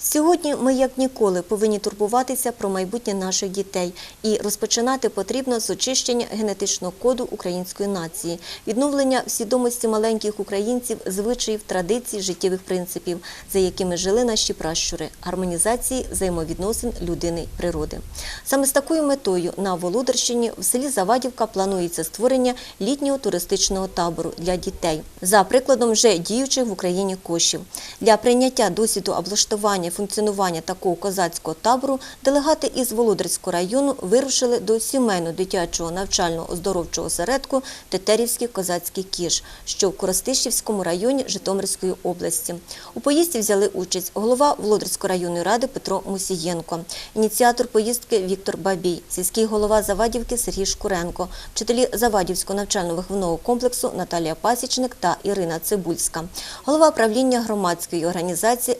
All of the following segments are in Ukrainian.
Сьогодні ми як ніколи повинні турбуватися про майбутнє наших дітей і розпочинати потрібно з очищення генетичного коду української нації, відновлення в свідомості маленьких українців звичаїв, традицій, життєвих принципів, за якими жили наші пращури, гармонізації взаємовідносин людини й природи. Саме з такою метою на Володарщині в селі Завадівка планується створення літнього туристичного табору для дітей за прикладом вже діючих в Україні кошів. Для прийняття досвіду облаштування і функціонування такого козацького табору делегати із Володарського району вирушили до сімейно дитячого навчального оздоровчого осередку Тетерівський козацький кіш, що в Коростишівському районі Житомирської області. У поїздці взяли участь голова Володарської районної ради Петро Мусієнко, ініціатор поїздки Віктор Бабій, сільський голова Завадівки Сергій Шкуренко, вчителі Завадівського навчально-виховного комплексу Наталія Пасічник та Ірина Цибульська, голова правління громадської організації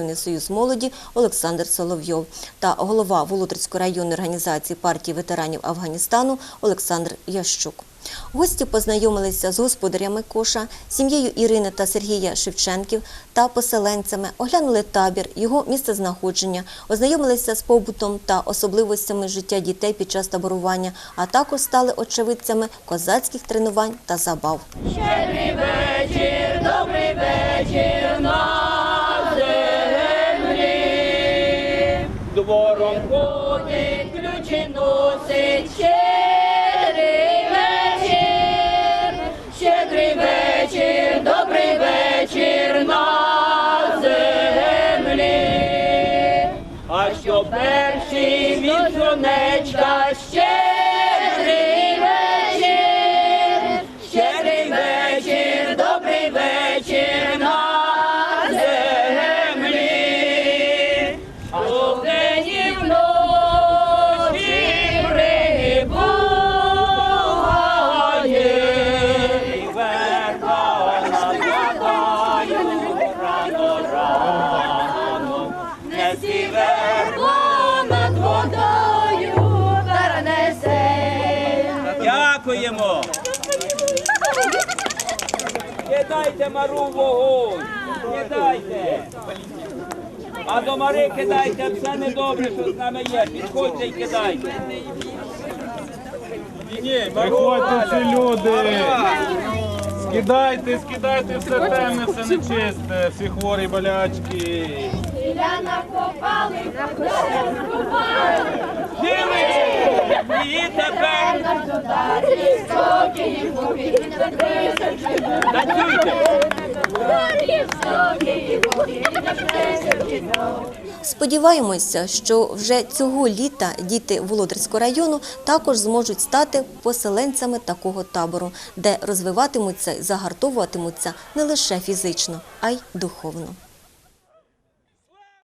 Екологічно-спортивний союз молоді Олександр Соловйов та голова Володарської районної організації партії ветеранів Афганістану Олександр Ящук. Гості познайомилися з господарями коша, сім'єю Ірини та Сергія Шевченків та поселенцями, оглянули табір, його місцезнаходження, ознайомилися з побутом та особливостями життя дітей під час таборування, а також стали очевидцями козацьких тренувань та забав. Щедрий вечір, добрий вечір Двором ходить, ключі носить. Щедрий вечір, щедрий вечір, добрий вечір на землі. А що перший від сонечка щедрий рано, не. Дякуємо. Кидайте мару вогонь. Кидайте. А до мари кидайте все недобре, що з нами є. Підходьте і кидайте. Приходьте всі люди. Скидайте, скидайте все темне, все нечисте, всі хворі болячки. І тепер танцюйте. Сподіваємося, що вже цього літа діти Володарського району також зможуть стати поселенцями такого табору, де розвиватимуться і загартовуватимуться не лише фізично, а й духовно.